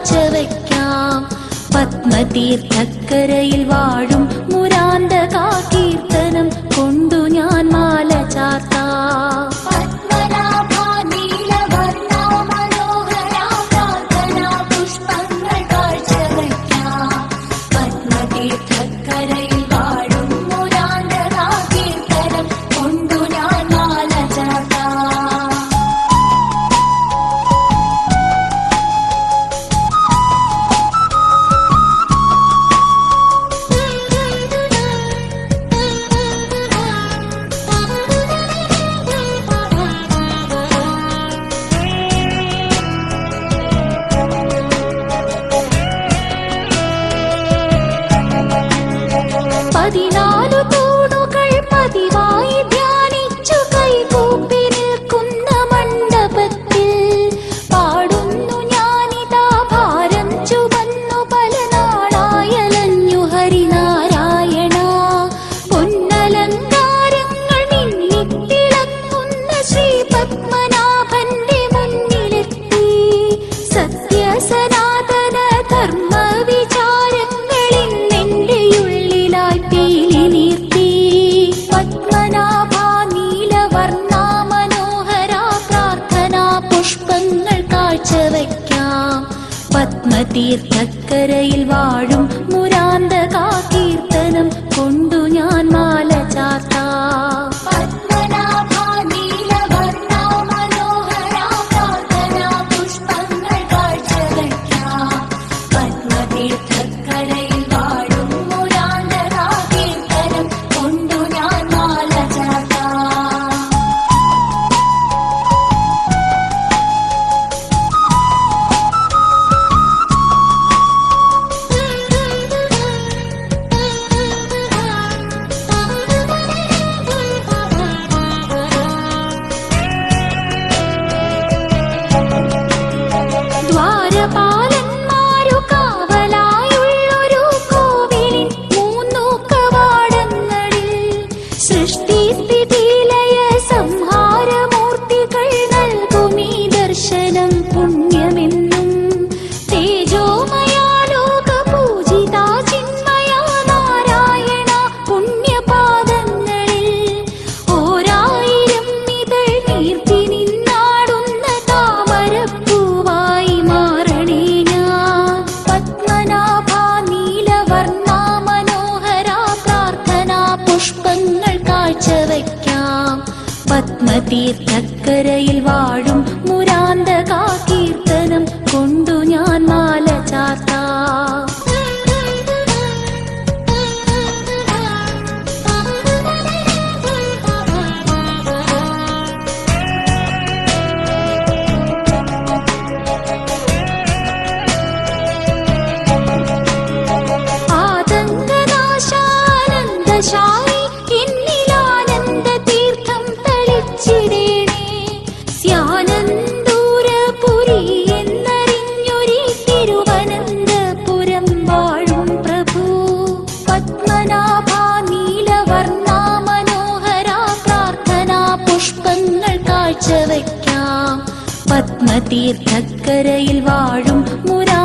காய்ச்ச வைக்காம். பத்ம தீர்த்தக்கரையில் வாழும் Madina തീർത്ഥക്കരയിൽ വാഴും മുരാന്തകാ കീർത്തനം കൊണ്ട് दर्शन പത്മതീർത്ഥക്കരയിൽ വാഴും മുരാന്തകാ കീർത്തനം കൊണ്ടു ഞാൻ മാല ചാർത്താം. தீர்த்தக்கரையில் வாழும் முரா